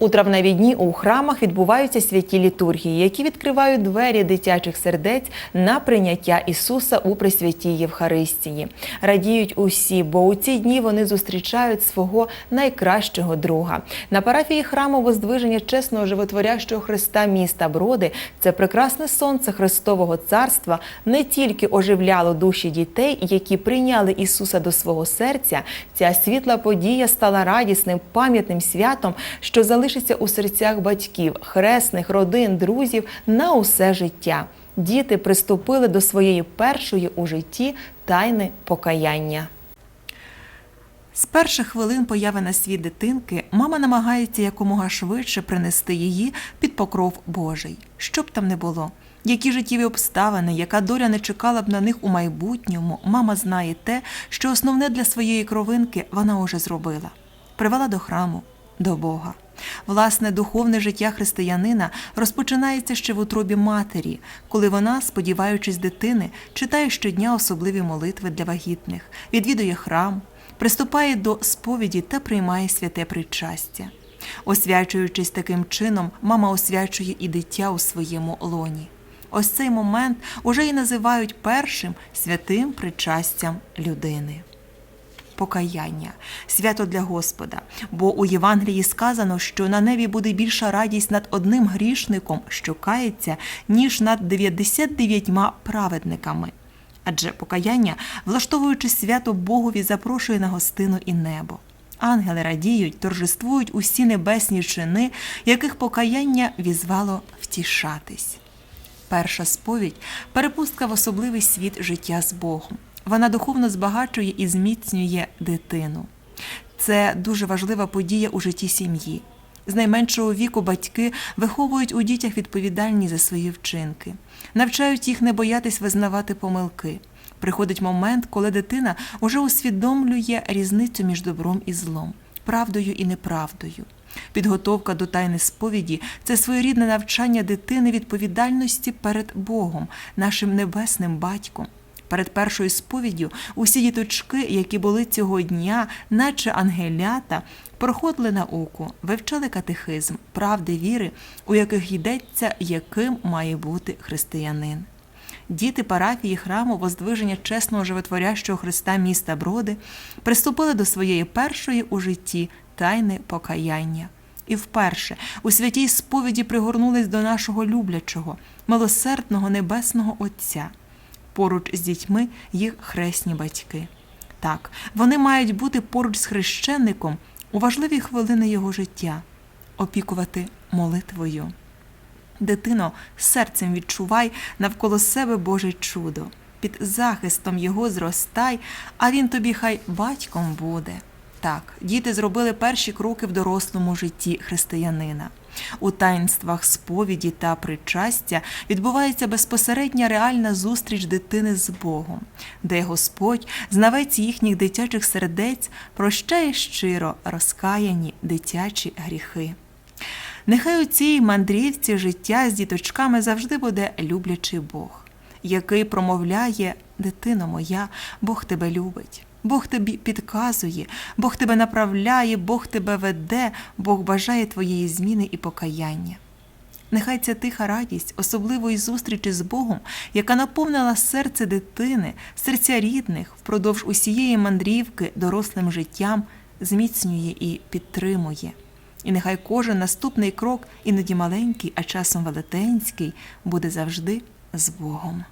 У травневі дні у храмах відбуваються святі літургії, які відкривають двері дитячих сердець на прийняття Ісуса у Пресвятій Євхаристії. Радіють усі, бо у ці дні вони зустрічають свого найкращого друга. На парафії храму Воздвиження чесного животворящого Христа міста Броди це прекрасне сонце Христового Царства не тільки оживляло душі дітей, які прийняли Ісуса до свого серця. Ця світла подія стала радісним пам'ятним святом, що залишиться у серцях батьків, хресних, родин, друзів на усе життя. Діти приступили до своєї першої у житті тайни покаяння. З перших хвилин появи на світ дитинки мама намагається якомога швидше принести її під покров Божий, що б там не було. Які життєві обставини, яка доля не чекала б на них у майбутньому, мама знає те, що основне для своєї кровинки вона уже зробила. Привела до храму, до Бога. Власне, духовне життя християнина розпочинається ще в утробі матері, коли вона, сподіваючись дитини, читає щодня особливі молитви для вагітних, відвідує храм, приступає до сповіді та приймає святе причастя. Освячуючись таким чином, мама освячує і дитя у своєму лоні. Ось цей момент уже і називають першим святим причастям людини. Покаяння, свято для Господа, бо у Євангелії сказано, що на небі буде більша радість над одним грішником, що кається, ніж над 99 праведниками. Адже покаяння, влаштовуючи свято Богові, запрошує на гостину і небо. Ангели радіють, торжествують усі небесні чини, яких покаяння візвало втішатись. Перша сповідь перепустка в особливий світ життя з Богом. Вона духовно збагачує і зміцнює дитину. Це дуже важлива подія у житті сім'ї. З найменшого віку батьки виховують у дітях відповідальність за свої вчинки, навчають їх не боятись визнавати помилки. Приходить момент, коли дитина уже усвідомлює різницю між добром і злом, правдою і неправдою. Підготовка до тайни сповіді це своєрідне навчання дитини відповідальності перед Богом, нашим небесним батьком. Перед першою сповіддю усі діточки, які були цього дня, наче ангелята, проходили науку, вивчали катехизм, правди віри, у яких йдеться, яким має бути християнин. Діти парафії храму Воздвиження чесного животворящого Христа міста Броди приступили до своєї першої у житті тайни покаяння. І вперше у святій сповіді пригорнулись до нашого люблячого, милосердного небесного Отця. Поруч з дітьми їх хресні батьки. Так, вони мають бути поруч з хрещенником у важливі хвилини його життя, опікувати молитвою. Дитино, серцем відчувай навколо себе Боже чудо, під захистом його зростай, а він тобі хай батьком буде. Так, діти зробили перші кроки в дорослому житті християнина. У таїнствах сповіді та причастя відбувається безпосередня реальна зустріч дитини з Богом, де Господь, знавець їхніх дитячих сердець, прощає щиро розкаяні дитячі гріхи. Нехай у цій мандрівці життя з діточками завжди буде люблячий Бог, який промовляє дитино моя, Бог тебе любить. Бог тобі підказує, Бог тебе направляє, Бог тебе веде, Бог бажає твоєї зміни і покаяння. Нехай ця тиха радість особливої зустрічі з Богом, яка наповнила серце дитини, серця рідних впродовж усієї мандрівки дорослим життям, зміцнює і підтримує. І нехай кожен наступний крок, іноді маленький, а часом велетенський, буде завжди з Богом.